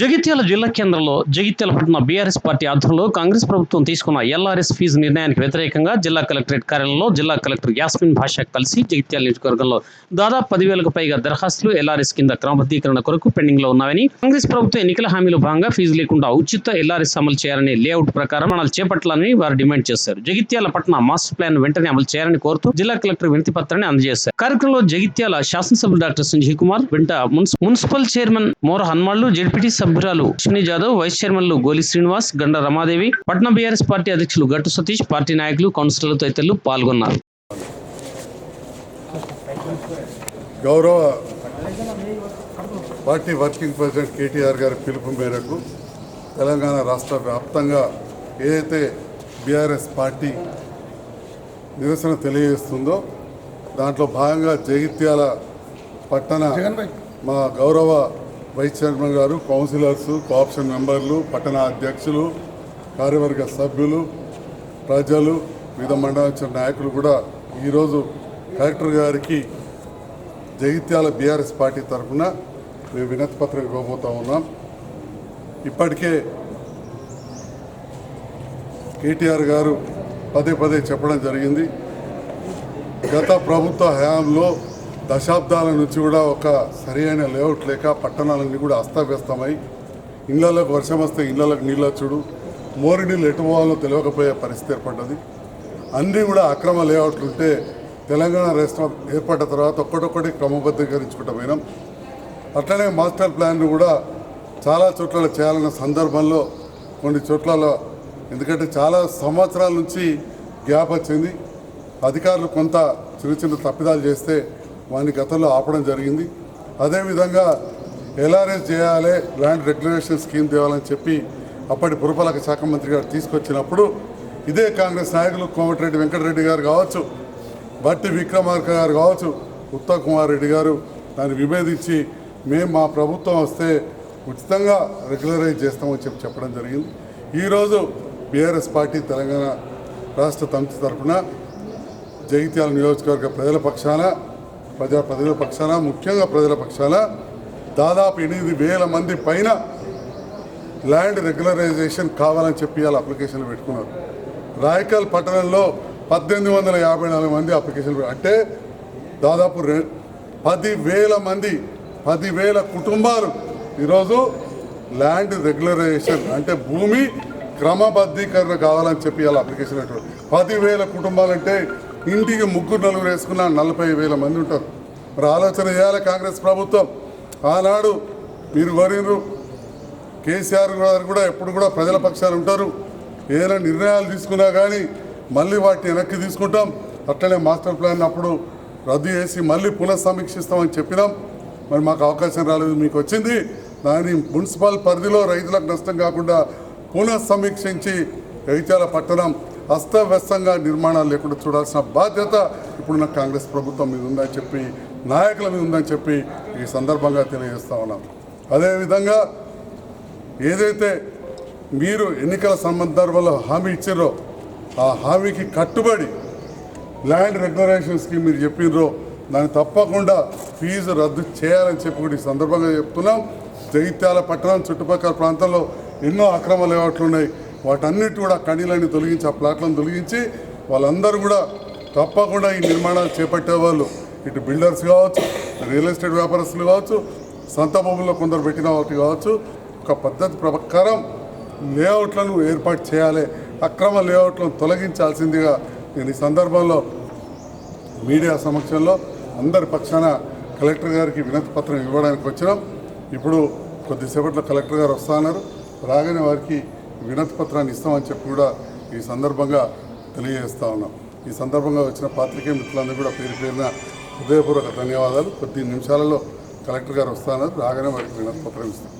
జగిత్యాల జిల్లా కేంద్రంలో జగిత్యాల పట్టిన బీఆర్ఎస్ పార్టీ ఆధ్వర్యంలో కాంగ్రెస్ ప్రభుత్వం తీసుకున్న ఎల్ఆర్ఎస్ ఫీజు నిర్ణయానికి వ్యతిరేకంగా జిల్లా కలెక్టరేట్ కార్యాలయంలో జిల్లా కలెక్టర్ యాస్మిన్ భాష కలిసి జగిత్యాల నియోజకవర్గంలో దాదాపు పదివేలకు పైగా దరఖాస్తులు ఎల్ఆర్ఎస్ కింద క్రమబద్ధీకరణ కొరకు పెండింగ్లో ఉన్నాయని కాంగ్రెస్ ప్రభుత్వం ఎన్నికల హామీలో భాగంగా ఫీజు లేకుండా ఉచిత ఎల్ఆర్ఎస్ అమలు చేయాలనే లేఅవుట్ ప్రకారం మనల్ని చేపట్టాలని వారు డిమాండ్ చేశారు. జగిత్యాల పట్టణ మాస్టర్ ప్లాన్ వెంటనే అమలు చేయాలని కోరుతూ జిల్లా కలెక్టర్ వినతి పత్రాన్ని అందజేశారు. కార్యక్రమంలో జగిత్యాల శాసనసభ్యులు డాక్టర్ సంజయ్ కుమార్ వెంట మున్సి- municipal chairman Mora Hanmallu ZPT సభ్యురాలు అశ్విని జాదవ్ వైస్ చైర్మన్లు గోలి శ్రీనివాస్ గండ రమాదేవి పట్న బీఆర్ఎస్ పార్టీ అధ్యక్షులు గట్టు సతీష్ పార్టీ నాయకులు కౌన్సిలర్లు తదితరులు పాల్గొన్నారు. గౌరవ పార్టీ వర్కింగ్ ప్రెసిడెంట్ కేటీఆర్ గారి పిలుపు మేరకు తెలంగాణ రాష్ట్ర వ్యాప్తంగా ఏదైతే బీఆర్ఎస్ పార్టీ నిరసన తెలియజేస్తుందో దాంట్లో భాగంగా జగిత్యాల పట్టణ మా గౌరవ వైస్ చైర్మన్ గారు కౌన్సిలర్స్ కోఆప్షన్ మెంబర్లు పట్టణ అధ్యక్షులు కార్యవర్గ సభ్యులు ప్రజలు వివిధ మండలించిన నాయకులు కూడా ఈరోజు కలెక్టర్ గారికి జగిత్యాల బీఆర్ఎస్ పార్టీ తరఫున మేము వినతి పత్రం ఇవ్వబోతా ఉన్నాం. ఇప్పటికే కేటీఆర్ గారు పదే పదే చెప్పడం జరిగింది. గత ప్రభుత్వ హయాంలో దశాబ్దాల నుంచి కూడా ఒక సరైన లేఅవుట్ లేక పట్టణాలన్నీ కూడా అస్తవ్యస్తమై ఇళ్ళలోకి వర్షం వస్తే ఇళ్ళలోకి నీళ్ళు వచ్చుడు మోరి నీళ్ళు ఎటు పోవాలో తెలియకపోయే పరిస్థితి ఏర్పడ్డది. అన్నీ కూడా అక్రమ లేఅవుట్లు ఉంటే తెలంగాణ రాష్ట్రం ఏర్పడ్డ తర్వాత ఒక్కటొక్కటి క్రమబద్ధీకరించుకుంటూ పోయినాం. అట్లనే మాస్టర్ ప్లాన్ను కూడా చాలా చోట్ల చేయాలన్న సందర్భంలో కొన్ని చోట్లలో ఎందుకంటే చాలా సంవత్సరాల నుంచి గ్యాప్ వచ్చింది. అధికారులు కొంత చిన్న చిన్న తప్పిదాలు చేస్తే వాని గతంలో ఆపడం జరిగింది. అదేవిధంగా ఎల్ఆర్ఎస్ చేయాలి ల్యాండ్ రెగ్యులేషన్ స్కీమ్ తేవాలని చెప్పి అప్పటి పురపాలక శాఖ మంత్రి గారు తీసుకొచ్చినప్పుడు ఇదే కాంగ్రెస్ నాయకులు కోమటిరెడ్డి వెంకటరెడ్డి గారు కావచ్చు బట్టి విక్రమార్క గారు కావచ్చు ఉత్తమ్ కుమార్ రెడ్డి గారు దాన్ని విభేదించి మేము మా ప్రభుత్వం వస్తే ఉచితంగా రెగ్యులరైజ్ చేస్తామని చెప్పి చెప్పడం జరిగింది. ఈరోజు బీఆర్ఎస్ పార్టీ తెలంగాణ రాష్ట్ర సమితి తరఫున జగిత్యాల నియోజకవర్గ ప్రజల పక్షాన ప్రజా ప్రజల పక్షాన ముఖ్యంగా ప్రజల పక్షాన దాదాపు ఎనిమిది వేల మంది పైన ల్యాండ్ రెగ్యులరైజేషన్ కావాలని చెప్పి వాళ్ళు అప్లికేషన్లు పెట్టుకున్నారు. రాయకల్ పట్టణంలో పద్దెనిమిది వందల యాభై నాలుగు మంది అప్లికేషన్లు అంటే దాదాపు రె పదివేల మంది పదివేల కుటుంబాలు ఈరోజు ల్యాండ్ రెగ్యులరైజేషన్ అంటే భూమి క్రమబద్ధీకరణ కావాలని చెప్పి వాళ్ళ అప్లికేషన్ పెట్టారు. పదివేల కుటుంబాలు అంటే ఇంటికి ముగ్గురు నలుగురు వేసుకున్న నలభై వేల మంది ఉంటారు. మరి ఆలోచన చేయాలి కాంగ్రెస్ ప్రభుత్వం. ఆనాడు మీరు కోరినరు. కేసీఆర్ గారు కూడా ఎప్పుడు కూడా ప్రజల పక్షాలు ఉంటారు. ఏదైనా నిర్ణయాలు తీసుకున్నా కానీ మళ్ళీ వాటిని వెనక్కి తీసుకుంటాం. అట్లనే మాస్టర్ ప్లాన్ అప్పుడు రద్దు చేసి మళ్ళీ పునఃసమీక్షిస్తామని చెప్పినాం. మరి మాకు అవకాశం రాలేదు మీకు వచ్చింది. దాని మున్సిపల్ పరిధిలో రైతులకు నష్టం కాకుండా పునఃసమీక్షించి రైతాల పట్టణం అస్తవ్యస్తంగా నిర్మాణాలు లేకుండా చూడాల్సిన బాధ్యత ఇప్పుడున్న కాంగ్రెస్ ప్రభుత్వం మీద ఉందని చెప్పి నాయకుల మీద ఉందని చెప్పి ఈ సందర్భంగా తెలియజేస్తా ఉన్నాం. అదేవిధంగా ఏదైతే మీరు ఎన్నికల సందర్భంలో హామీ ఇచ్చారో ఆ హామీకి కట్టుబడి ల్యాండ్ రెగ్యులరేషన్ స్కీమ్ మీరు చెప్పినరో దాన్ని తప్పకుండా ఫీజు రద్దు చేయాలని చెప్పి కూడా ఈ సందర్భంగా చెప్తున్నాం. జగిత్యాల పట్టణం చుట్టుపక్కల ప్రాంతాల్లో ఎన్నో అక్రమ లేఅవుట్లు ఉన్నాయి వాటన్నిటి కూడా కణీలన్నీ తొలగించి ఆ ప్లాట్లను తొలగించి వాళ్ళందరూ కూడా తప్పకుండా ఈ నిర్మాణాలు చేపట్టేవాళ్ళు. ఇటు బిల్డర్స్ కావచ్చు రియల్ ఎస్టేట్ వ్యాపారస్తులు కావచ్చు సొంత భూముల్లో కొందరు పెట్టిన వాటి కావచ్చు ఒక పద్ధతి ప్రకారం లేఅవుట్లను ఏర్పాటు చేయాలి అక్రమ లేఅవుట్లను తొలగించాల్సిందిగా నేను ఈ సందర్భంలో మీడియా సమక్షంలో అందరి పక్షాన కలెక్టర్ గారికి వినతి పత్రం ఇవ్వడానికి వచ్చినాం. ఇప్పుడు కొద్దిసేపట్లో కలెక్టర్ గారు వస్తున్నారు రాగానే వారికి వినతి పత్రాన్ని ఇస్తామని చెప్పి కూడా ఈ సందర్భంగా తెలియజేస్తా ఉన్నాం. ఈ సందర్భంగా వచ్చిన పాత్రికేయ మిత్రులందరూ కూడా పేరు పేరున హృదయపూర్వక ధన్యవాదాలు. కొద్ది నిమిషాలలో కలెక్టర్ గారు వస్తున్నారు రాగానే వారికి వినతి పత్రం ఇస్తాం